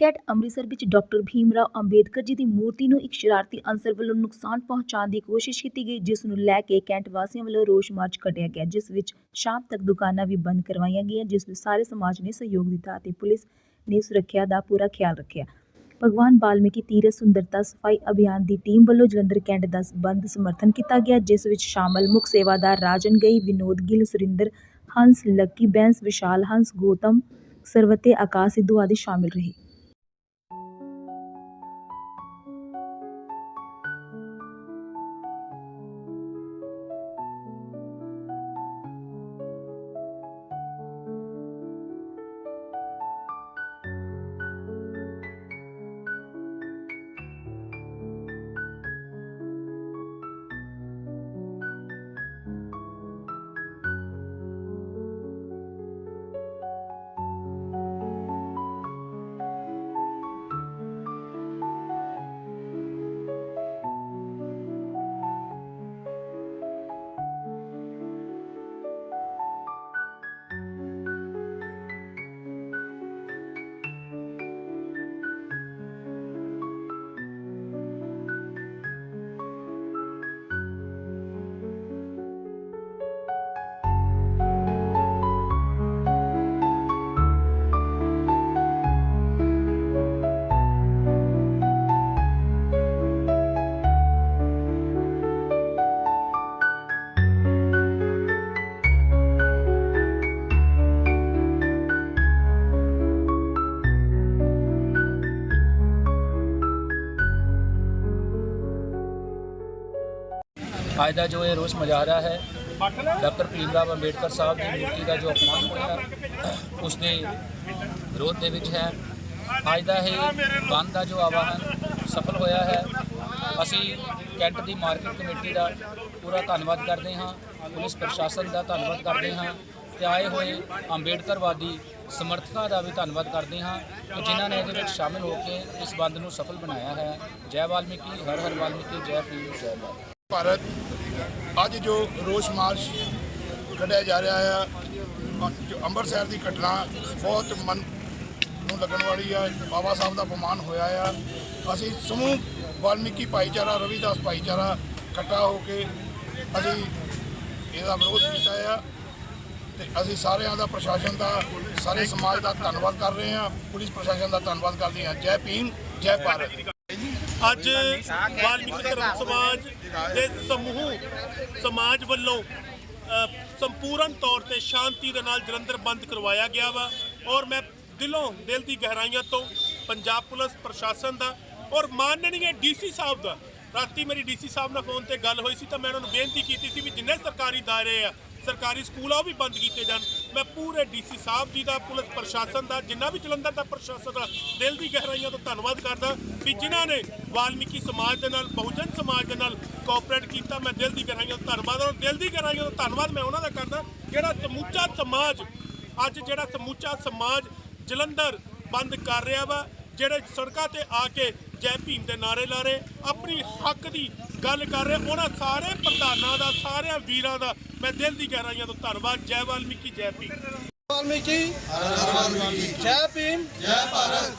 Cat Amritsar ਵਿੱਚ doctor Bhim Rao Ambedkar ji ਦੀ ਮੂਰਤੀ ਨੂੰ ਇੱਕ ਸ਼ਰਾਰਤੀ ਅਨਸਰ ਵੱਲੋਂ ਨੁਕਸਾਨ ਪਹੁੰਚਾਉਣ ਦੀ ਕੋਸ਼ਿਸ਼ ਕੀਤੀ ਗਈ, ਜਿਸ ਨੂੰ ਲੈ ਕੇ ਕੈਂਟ ਵਾਸੀਆਂ ਵੱਲੋਂ ਰੋਸ ਮਾਰਚ ਕੱਢਿਆ ਗਿਆ, ਜਿਸ ਵਿੱਚ ਸ਼ਾਮ ਤੱਕ ਦੁਕਾਨਾਂ ਵੀ ਬੰਦ ਕਰਵਾਈਆਂ ਗਈਆਂ, ਜਿਸ ਵਿੱਚ ਸਾਰੇ ਸਮਾਜ ਨੇ ਸਹਿਯੋਗ ਦਿੱਤਾ ਅਤੇ ਪੁਲਿਸ ਨੇ ਸੁਰੱਖਿਆ ਦਾ ਪੂਰਾ ਖਿਆਲ ਰੱਖਿਆ। ਭਗਵਾਨ ਬਾਲਮੀਕੀ ਤੀਰਥ ਸੁੰਦਰਤਾ ਸਫ਼ਾਈ ਅਭਿਆਨ ਦੀ ਟੀਮ ਵੱਲੋਂ ਜਲੰਧਰ ਕੈਂਟ ਦਾ ਬੰਦ ਸਮਰਥਨ ਕੀਤਾ ਗਿਆ, ਜਿਸ ਵਿੱਚ ਸ਼ਾਮਲ ਮੁੱਖ ਸੇਵਾਦਾਰ ਰਾਜਨ ਗਈ, ਵਿਨੋਦ ਗਿੱਲ, ਸੁਰਿੰਦਰ ਹੰਸ, ਲੱਕੀ ਬੈਂਸ, ਵਿਸ਼ਾਲ ਹੰਸ, ਗੌਤਮ ਸਰਵਤੇ, ਆਕਾਸ਼ ਸਿੱਧੂ ਆਦਿ ਸ਼ਾਮਿਲ ਰਹੇ। ਅੱਜ ਦਾ ਜੋ ਇਹ ਰੋਸ ਮੁਜ਼ਾਹਰਾ ਹੈ, ਡਾਕਟਰ ਭੀਮ ਰਾਵ ਅੰਬੇਡਕਰ ਸਾਹਿਬ ਦੀ ਮੂਰਤੀ ਦਾ ਜੋ ਅਪਮਾਨ ਹੋਇਆ, ਉਸ ਦੇ ਵਿਰੋਧ ਦੇ ਵਿੱਚ ਹੈ। ਅੱਜ ਦਾ ਇਹ ਬੰਦ ਦਾ ਜੋ ਆਵਾਹਨ ਸਫਲ ਹੋਇਆ ਹੈ, ਅਸੀਂ ਕੈਂਟ ਦੀ ਮਾਰਕੀਟ ਕਮੇਟੀ ਦਾ ਪੂਰਾ ਧੰਨਵਾਦ ਕਰਦੇ ਹਾਂ, ਪੁਲਿਸ ਪ੍ਰਸ਼ਾਸਨ ਦਾ ਧੰਨਵਾਦ ਕਰਦੇ ਹਾਂ ਤੇ ਆਏ ਹੋਏ ਅੰਬੇਡਕਰਵਾਦੀ ਸਮਰਥਕਾਂ ਦਾ ਵੀ ਧੰਨਵਾਦ ਕਰਦੇ ਹਾਂ ਕਿ ਜਿਨ੍ਹਾਂ ਨੇ ਇਹਦੇ ਵਿੱਚ ਸ਼ਾਮਿਲ ਹੋ ਕੇ ਇਸ ਬੰਦ ਨੂੰ ਸਫਲ ਬਣਾਇਆ ਹੈ। ਜੈ ਵਾਲਮੀਕੀ, ਹਰ ਹਰ ਵਾਲਮੀਕੀ, ਜੈ ਭੀਮ, ਜੈ ਬਾਲ ਭਾਰਤ ਅੱਜ ਜੋ ਰੋਸ ਮਾਰਚ ਕੱਢਿਆ ਜਾ ਰਿਹਾ ਹੈ ਜੋ ਅੰਮ੍ਰਿਤਸਰ ਦੀ ਘਟਨਾ ਬਹੁਤ ਮਨ ਨੂੰ ਲੱਗਣ ਵਾਲੀ ਹੈ ਬਾਬਾ ਸਾਹਿਬ ਦਾ ਅਪਮਾਨ ਹੋਇਆ ਆ। ਅਸੀਂ ਸਮੂਹ ਵਾਲਮੀਕੀ ਭਾਈਚਾਰਾ, ਰਵਿਦਾਸ ਭਾਈਚਾਰਾ ਇਕੱਠਾ ਹੋ ਕੇ ਅਸੀਂ ਇਹਦਾ ਵਿਰੋਧ ਕੀਤਾ ਆ ਤੇ ਅਸੀਂ ਸਾਰਿਆਂ ਦਾ, ਪ੍ਰਸ਼ਾਸਨ ਦਾ, ਸਾਰੇ ਸਮਾਜ ਦਾ ਧੰਨਵਾਦ ਕਰ ਰਹੇ ਹਾਂ। ਪੁਲਿਸ ਪ੍ਰਸ਼ਾਸਨ ਦਾ ਧੰਨਵਾਦ ਕਰਦੇ ਹਾਂ। ਜੈ ਭੀਮ, ਜੈ ਭਾਰਤ। ਅੱਜ ਵਾਲਮੀਕੀ ਧਰਮ ਸਮਾਜ ਦੇ ਸਮੂਹ, ਸਮਾਜ ਵੱਲੋਂ ਸੰਪੂਰਨ ਤੌਰ ਤੇ ਸ਼ਾਂਤੀ ਦੇ ਨਾਲ ਜਲੰਧਰ ਬੰਦ ਕਰਵਾਇਆ ਗਿਆ ਵਾ ਔਰ ਮੈਂ ਦਿਲੋਂ ਦਿਲ ਦੀ ਗਹਿਰਾਈਆਂ ਤੋਂ ਪੰਜਾਬ ਪੁਲਿਸ ਪ੍ਰਸ਼ਾਸਨ ਦਾ ਔਰ ਮਾਨਨੀय ਡੀਸੀ ਸਾਹਿਬ ਦਾ, ਰਾਤੀ ਮੇਰੀ ਡੀਸੀ ਸਾਹਿਬ ਨਾਲ ਫੋਨ ਤੇ ਗੱਲ ਹੋਈ ਸੀ ਤਾਂ ਮੈਂ ਉਹਨਾਂ ਨੂੰ ਬੇਨਤੀ ਕੀਤੀ ਸੀ ਵੀ ਜਿੰਨੇ ਸਰਕਾਰੀ ਦਾਇਰੇ ਆ ਸਰਕਾਰੀ ਸਕੂਲ ਆ, ਉਹ ਵੀ ਬੰਦ ਕੀਤੇ ਜਾਣ। ਮੈਂ ਪੂਰੇ ਡੀਸੀ ਸਾਹਿਬ ਜੀ ਦਾ, ਪੁਲਿਸ ਪ੍ਰਸ਼ਾਸਨ ਦਾ, ਜਿੰਨਾ ਵੀ ਜਲੰਧਰ ਦਾ ਪ੍ਰਸ਼ਾਸਨ ਦਾ ਦਿਲ ਦੀ ਗਹਿਰਾਈਆਂ ਤੋਂ ਧੰਨਵਾਦ ਕਰਦਾ ਵੀ ਜਿਨ੍ਹਾਂ ਨੇ ਵਾਲਮੀਕੀ ਸਮਾਜ ਦੇ ਨਾਲ, ਬਹੁਜਨ ਸਮਾਜ ਦੇ ਨਾਲ ਕੋਆਪਰੇਟ ਕੀਤਾ। ਮੈਂ ਦਿਲ ਦੀ ਗਹਿਰਾਈਆਂ ਤੋਂ ਧੰਨਵਾਦ ਔਰ ਦਿਲ ਦੀ ਗਹਿਰਾਈਆਂ ਤੋਂ ਧੰਨਵਾਦ ਮੈਂ ਉਹਨਾਂ ਦਾ ਕਰਦਾ, ਜਿਹੜਾ ਸਮੁੱਚਾ ਸਮਾਜ, ਅੱਜ ਜਿਹੜਾ ਸਮੁੱਚਾ ਸਮਾਜ ਜਲੰਧਰ ਬੰਦ ਕਰ ਰਿਹਾ ਵਾ, ਜਿਹੜੇ ਸੜਕਾਂ ਤੇ ਆ ਕੇ ਜੈ ਭੀਮ ਦੇ ਨਾਰੇ ਲਾ ਰਹੇ, ਆਪਣੀ ਹੱਕ ਦੀ ਗੱਲ ਕਰ ਰਹੇ ਉਹਨਾਂ ਸਾਰੇ ਪ੍ਰਧਾਨਾਂ ਦਾ ਸਾਰਿਆਂ ਵੀਰਾਂ ਦਾ ਮੈਂ ਦਿਲ ਦੀ ਗਹਿਰਾਈਆਂ ਤੋਂ ਧੰਨਵਾਦ। ਜੈ ਵਾਲਮੀਕੀ ਜੈ ਭੀਮ। ਵਾਲਮੀਕੀ। ਜੈ ਭੀਮ। ਜੈ ਭਾਰਤ।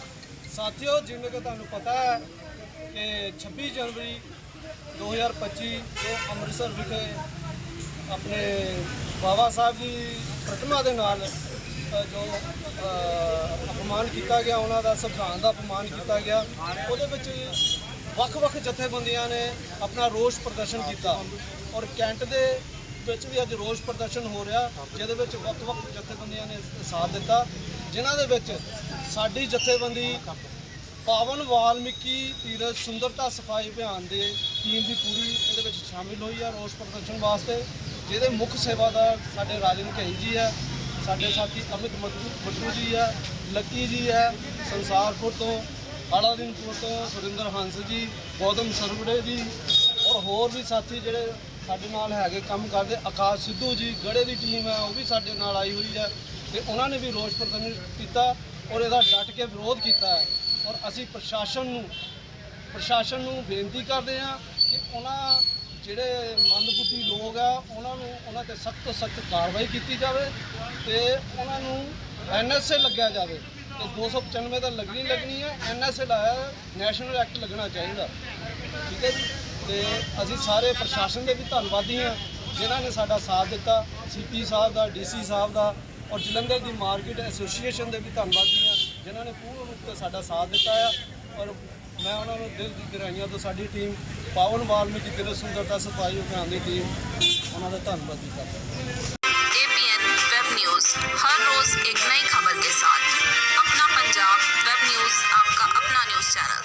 ਸਾਥੀਓ ਜਿਵੇਂ ਕਿ ਤੁਹਾਨੂੰ ਪਤਾ ਹੈ ਕਿ 26 ਜਨਵਰੀ 2025 ਜੋ ਅੰਮ੍ਰਿਤਸਰ ਵਿਖੇ ਆਪਣੇ ਬਾਬਾ ਸਾਹਿਬ ਦੀ ਪ੍ਰਤਿਮਾ ਦੇ ਨਾਲ ਜੋ ਅਪਮਾਨ ਕੀਤਾ ਗਿਆ ਉਹਨਾਂ ਦਾ ਸੰਵਿਧਾਨ ਦਾ ਅਪਮਾਨ ਕੀਤਾ ਗਿਆ। ਉਹਦੇ ਵਿੱਚ ਵੱਖ-ਵੱਖ ਜਥੇਬੰਦੀਆਂ ਨੇ ਆਪਣਾ ਰੋਸ ਪ੍ਰਦਰਸ਼ਨ ਕੀਤਾ ਔਰ ਕੈਂਟ ਦੇ ਵਿੱਚ ਵੀ ਅੱਜ ਰੋਸ ਪ੍ਰਦਰਸ਼ਨ ਹੋ ਰਿਹਾ, ਜਿਹਦੇ ਵਿੱਚ ਵੱਖ-ਵੱਖ ਜਥੇਬੰਦੀਆਂ ਨੇ ਸਾਥ ਦਿੱਤਾ, ਜਿਨ੍ਹਾਂ ਦੇ ਵਿੱਚ ਸਾਡੀ ਜਥੇਬੰਦੀ ਪਾਵਨ ਵਾਲਮੀਕੀ ਤੀਰਥ ਸੁੰਦਰਤਾ ਸਫ਼ਾਈ ਅਭਿਆਨ ਦੇ ਟੀਮ ਦੀ ਪੂਰੀ ਇਹਦੇ ਵਿੱਚ ਸ਼ਾਮਿਲ ਹੋਈ ਹੈ ਰੋਸ ਪ੍ਰਦਰਸ਼ਨ ਵਾਸਤੇ, ਜਿਹਦੇ ਮੁੱਖ ਸੇਵਾਦਾਰ ਸਾਡੇ ਰਾਜਨ ਘਈ ਜੀ ਹੈ ਸਾਡੇ ਸਾਥੀ ਅਮਿਤ ਮੱਟੂ ਮੱਟੂ ਜੀ ਹੈ ਲੱਕੀ ਜੀ ਹੈ ਸੰਸਾਰਪੁਰ ਤੋਂ ਆਲਾਦੀਨਪੁਰ ਤੋਂ ਸੁਰਿੰਦਰ ਹੰਸ ਜੀ ਗੌਤਮ ਸਰਵੜੇ ਜੀ। ਔਰ ਹੋਰ ਵੀ ਸਾਥੀ ਜਿਹੜੇ ਸਾਡੇ ਨਾਲ ਹੈਗੇ, ਕੰਮ ਕਰਦੇ, ਆਕਾਸ਼ ਸਿੱਧੂ ਜੀ, ਗੜੇ ਦੀ ਟੀਮ ਹੈ, ਉਹ ਵੀ ਸਾਡੇ ਨਾਲ ਆਈ ਹੋਈ ਹੈ। ਤੇ ਉਹਨਾਂ ਨੇ ਵੀ ਰੋਸ ਪ੍ਰਦਰਸ਼ਨ ਕੀਤਾ ਔਰ ਇਹਦਾ ਡਟ ਕੇ ਵਿਰੋਧ ਕੀਤਾ ਹੈ। ਔਰ ਅਸੀਂ ਪ੍ਰਸ਼ਾਸਨ ਨੂੰ ਪ੍ਰਸ਼ਾਸਨ ਨੂੰ ਬੇਨਤੀ ਕਰਦੇ ਹਾਂ ਕਿ ਉਹਨਾਂ ਜਿਹੜੇ ਮੰਦਬੁੱਧੀ ਲੋਕ ਆ, ਉਹਨਾਂ ਨੂੰ ਉਹਨਾਂ ਤੇ ਸਖਤ ਤੋਂ ਸਖਤ ਕਾਰਵਾਈ ਕੀਤੀ ਜਾਵੇ ਤੇ ਉਹਨਾਂ ਨੂੰ ਐਨਐਸਏ ਲੱਗਿਆ ਜਾਵੇ। ਤੇ 295 ਤਾਂ ਲੱਗਣੀ ਲੱਗਣੀ ਹੈ ਐਨਐਸਏ ਲਾਇਆ ਨੈਸ਼ਨਲ ਐਕਟ ਲੱਗਣਾ ਚਾਹੀਦਾ ਠੀਕ ਹੈ ਜੀ ਤੇ ਅਸੀਂ ਸਾਰੇ ਪ੍ਰਸ਼ਾਸਨ ਦੇ ਵੀ ਧੰਨਵਾਦੀ ਹਾਂ ਜਿਨ੍ਹਾਂ ਨੇ ਸਾਡਾ ਸਾਥ ਦਿੱਤਾ ਸੀਪੀ ਸਾਹਿਬ ਦਾ ਡੀਸੀ ਸਾਹਿਬ ਦਾ ਔਰ ਜਲੰਧਰ ਦੀ ਮਾਰਕੀਟ ਐਸੋਸੀਏਸ਼ਨ ਦੇ ਵੀ ਧੰਨਵਾਦੀ ਹਾਂ ਜਿਨ੍ਹਾਂ ਨੇ ਪੂਰਨ ਰੂਪ ਤੇ ਸਾਡਾ ਸਾਥ ਦਿੱਤਾ ਆ ਔਰ ਮੈਂ ਉਹਨਾਂ ਨੂੰ ਦਿਲ ਦੀ ਗਹਿਰਾਈਆਂ ਤੋਂ ਸਾਡੀ ਟੀਮ ਪਾਵਨ ਵਾਲਮੀਕੀ ਦਿਵਸ ਸੁੰਦਰਤਾ ਸਫਾਈ ਅਭਿਆਨ ਦੀ ਟੀਮ ਉਹਨਾਂ ਦਾ ਧੰਨਵਾਦ ਵੀ ਕਰਦਾ एपीएन वेब न्यूज हर रोज एक नई खबर के साथ channel